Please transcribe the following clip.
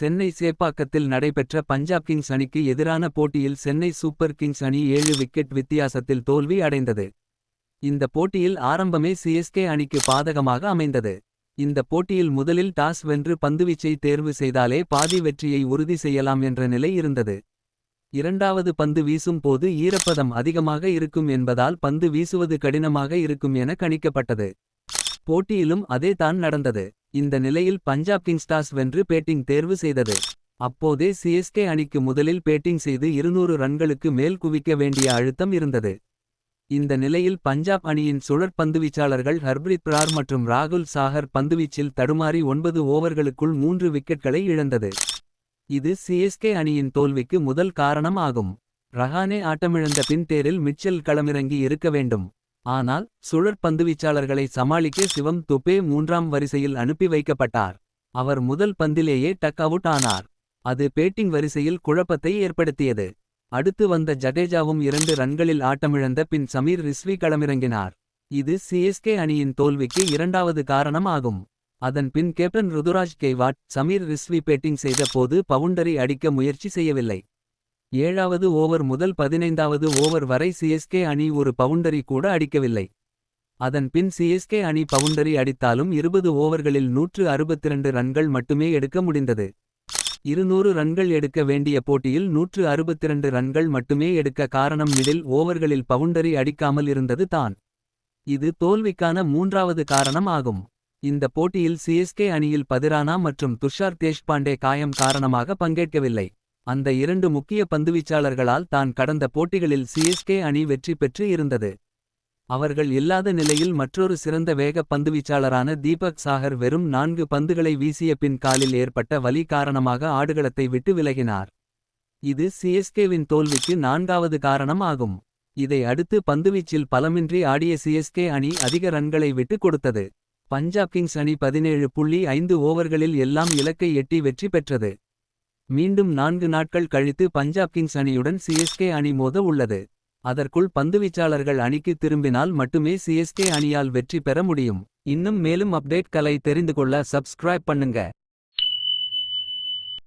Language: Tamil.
சென்னை சேப்பாக்கத்தில் நடைபெற்ற பஞ்சாப் கிங்ஸ் அணிக்கு எதிரான போட்டியில் சென்னை சூப்பர் கிங்ஸ் அணி ஏழு விக்கெட் வித்தியாசத்தில் தோல்வி அடைந்தது. இந்த போட்டியில் ஆரம்பமே சிஎஸ்கே அணிக்கு பாதகமாக அமைந்தது. இந்த போட்டியில் முதலில் டாஸ் வென்று பந்துவீச்சை தேர்வு செய்தாலே பாதி வெற்றியை உறுதி செய்யலாம் என்ற நிலை இருந்தது. இரண்டாவது பந்து வீசும் போது ஈரப்பதம் அதிகமாக இருக்கும் என்பதால் பந்து வீசுவது கடினமாக இருக்கும் என கணிக்கப்பட்டது. போட்டியிலும் அதே தான் நடந்தது. இந்த நிலையில் பஞ்சாப் கிங்ஸ்டாஸ் வென்று பேட்டிங் தேர்வு செய்தது. அப்போதே சிஎஸ்கே அணிக்கு முதலில் பேட்டிங் செய்து 200 ரன்களுக்கு மேல் குவிக்க வேண்டிய அழுத்தம் இருந்தது. இந்த நிலையில் பஞ்சாப் அணியின் சுழற் பந்துவீச்சாளர்கள் ஹர்பிரித் பிரார் மற்றும் ராகுல் சாகர் பந்துவீச்சில் தடுமாறி ஒன்பது ஓவர்களுக்குள் மூன்று விக்கெட்களை இழந்தது. இது சிஎஸ்கே அணியின் தோல்விக்கு முதல் காரணம் ஆகும். ரஹானே ஆட்டமிழந்த பின் தேரில் மிச்சல் களமிறங்கி இருக்க வேண்டும். ஆனால் சுழற்பந்துவீச்சாளர்களை சமாளிக்க சிவம் துபே மூன்றாம் வரிசையில் அனுப்பி வைக்கப்பட்டார். அவர் முதல் பந்திலேயே டக் அவுட் ஆனார். அது பேட்டிங் வரிசையில் குழப்பத்தை ஏற்படுத்தியது. அடுத்து வந்த ஜடேஜாவும் இரண்டு ரன்களில் ஆட்டமிழந்த பின் சமீர் ரிஸ்வி களமிறங்கினார். இது சிஎஸ்கே அணியின் தோல்விக்கு இரண்டாவது காரணம் ஆகும். அதன் பின் கேப்டன் ருதுராஜ் கெய்வாட் சமீர் ரிஸ்வி பேட்டிங் செய்த போது பவுண்டரி அடிக்க முயற்சி செய்யவில்லை. ஏழாவது ஓவர் முதல் பதினைந்தாவது ஓவர் வரை சிஎஸ்கே அணி ஒரு பவுண்டரி கூட அடிக்கவில்லை. அதன் பின் சிஎஸ்கே அணி பவுண்டரி அடித்தாலும் 20 ஓவர்களில் 162 ரன்கள் மட்டுமே எடுக்க முடிந்தது. 200 ரன்கள் எடுக்க வேண்டிய போட்டியில் 162 ரன்கள் மட்டுமே எடுக்க காரணம் மிடில் ஓவர்களில் பவுண்டரி அடிக்காமல் இருந்தது தான். இது தோல்விக்கான மூன்றாவது காரணம் ஆகும். இந்த போட்டியில் சிஎஸ்கே அணியில் பதிரானா மற்றும் துஷார் தேஷ்பாண்டே காயம் காரணமாக பங்கேற்கவில்லை. அந்த இரண்டு முக்கிய பந்துவீச்சாளர்களால் தான் கடந்த போட்டிகளில் சிஎஸ்கே அணி வெற்றி பெற்று இருந்தது. அவர்கள் இல்லாத நிலையில் மற்றொரு சிறந்த வேக பந்துவீச்சாளரான தீபக் சாகர் வெறும் நான்கு பந்துகளை வீசிய பின் காலில் ஏற்பட்ட வலி காரணமாக ஆடுகளத்தை விட்டு விலகினார். இது சிஎஸ்கேவின் தோல்விக்கு நான்காவது காரணம் ஆகும். இதை அடுத்து பந்துவீச்சில் பலமின்றி ஆடிய சிஎஸ்கே அணி அதிக ரன்களை விட்டு கொடுத்தது. பஞ்சாப் கிங்ஸ் அணி 17.5 ஓவர்களில் எல்லாம் இலக்கை எட்டி வெற்றி பெற்றது. மீண்டும் நான்கு நாட்கள் கழித்து பஞ்சாப் கிங்ஸ் அணியுடன் சிஎஸ்கே அணி மோத உள்ளது. அதற்குள் பந்துவீச்சாளர்கள் அணிக்கு திரும்பினால் மட்டுமே சிஎஸ்கே அணியால் வெற்றி பெற முடியும். இன்னும் மேலும் அப்டேட் கலை தெரிந்து கொள்ள சப்ஸ்கிரைப் பண்ணுங்க.